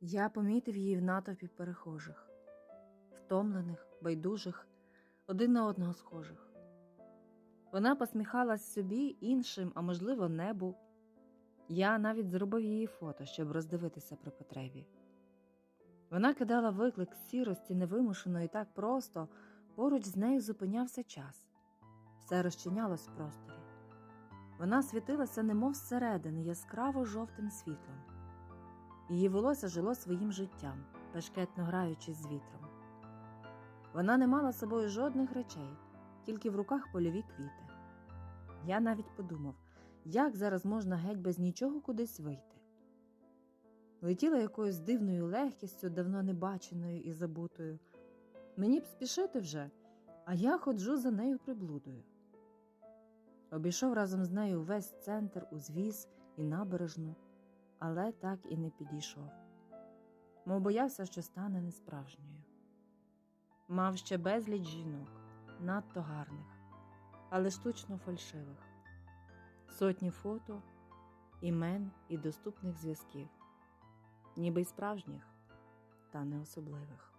Я помітив її в натовпі перехожих, втомлених, байдужих, один на одного схожих. Вона посміхалась собі іншим, а можливо, небу. Я навіть зробив її фото, щоб роздивитися при потребі. Вона кидала виклик сірості невимушено і так просто, поруч з нею зупинявся час. Все розчинялось в просторі. Вона світилася, немов зсередини, яскраво жовтим світлом. Її волосся жило своїм життям, бешкетно граючись з вітром. Вона не мала з собою жодних речей, тільки в руках польові квіти. Я навіть подумав, як зараз можна геть без нічого кудись вийти. Летіла якоюсь дивною легкістю, давно не баченою і забутою. Мені б спішити вже, а я ходжу за нею приблудою. Обійшов разом з нею весь центр, узвіз і набережну, але так і не підійшов, мов боявся, що стане несправжньою. Мав ще безліч жінок, надто гарних, але штучно фальшивих, сотні фото, імен і доступних зв'язків, ніби й справжніх, та не особливих.